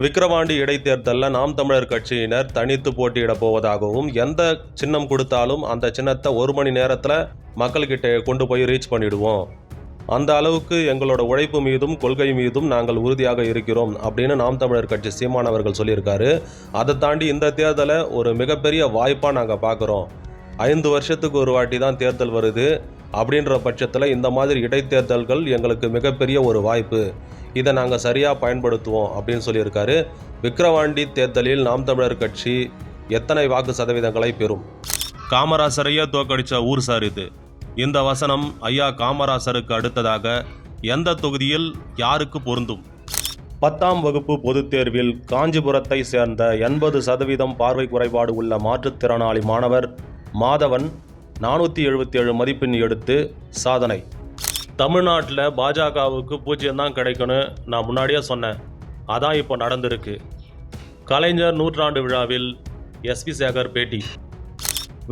விக்கிரவாண்டி இடைத்தேர்தலில் நாம் தமிழர் கட்சியினர் தனித்து போட்டியிடப் போவதாகவும் எந்த சின்னம் கொடுத்தாலும் அந்த சின்னத்தை ஒரு மணி நேரத்தில் மக்கள்கிட்ட கொண்டு போய் ரீச் பண்ணிடுவோம். அந்த அளவுக்கு எங்களோட உழைப்பு மீதும் கொள்கை மீதும் நாங்கள் உறுதியாக இருக்கிறோம் அப்படின்னு நாம் தமிழர் கட்சி சீமானவர்கள் சொல்லியிருக்காரு. அதை தாண்டி இந்த தேர்தலை ஒரு மிகப்பெரிய வாய்ப்பாக நாங்கள் பார்க்குறோம். ஐந்து வருஷத்துக்கு ஒரு வாட்டி தான் தேர்தல் வருது. அப்படின்ற பட்சத்தில் இந்த மாதிரி இடைத்தேர்தல்கள் எங்களுக்கு மிகப்பெரிய ஒரு வாய்ப்பு. இதை நாங்கள் சரியாக பயன்படுத்துவோம் அப்படின்னு சொல்லியிருக்காரு. விக்கிரவாண்டி தேர்தலில் நாம் தமிழர் கட்சி எத்தனை வாக்கு சதவீதங்களை பெறும்? காமராசரையே தோக்கடித்த ஊர் சார் இது. இந்த வசனம் ஐயா காமராசருக்கு அடுத்ததாக எந்த தொகுதியில் யாருக்கு பொருந்தும்? பத்தாம் வகுப்பு பொதுத் தேர்வில் காஞ்சிபுரத்தை சேர்ந்த எண்பது சதவீதம் பார்வை குறைபாடு உள்ள மாற்றுத்திறனாளி மாணவர் மாதவன் நானூற்றி எழுபத்தி ஏழு மதிப்பெண் எடுத்து சாதனை. தமிழ்நாட்டில் பாஜகவுக்கு பூஜ்ஜியம் தான் கிடைக்கும்னு நான் முன்னாடியே சொன்னேன். அதான் இப்போ நடந்திருக்கு. கலைஞர் நூற்றாண்டு விழாவில் எஸ்வி சேகர் பேட்டி.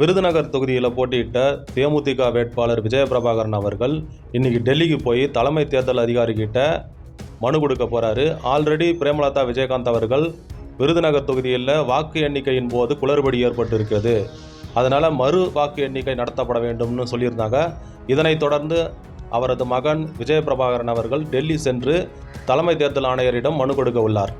விருதுநகர் தொகுதியில் போட்டியிட்ட தேமுதிக வேட்பாளர் விஜயபிரபாகரன் அவர்கள் இன்றைக்கி டெல்லிக்கு போய் தலைமை தேர்தல் அதிகாரிகிட்ட மனு கொடுக்க போகிறாரு ஆல்ரெடி பிரேமலதா விஜயகாந்த் அவர்கள் விருதுநகர் தொகுதியில் வாக்கு எண்ணிக்கையின் போது குளறுபடி ஏற்பட்டு இருக்கிறது அதனால் மறு வாக்கு எண்ணிக்கை நடத்தப்பட வேண்டும்னு சொல்லியிருந்தாங்க. இதனைத் தொடர்ந்து அவரது மகன் விஜயபிரபாகரன் அவர்கள் டெல்லி சென்று தலைமை தேர்தல் ஆணையரிடம் மனு கொடுக்க உள்ளார்.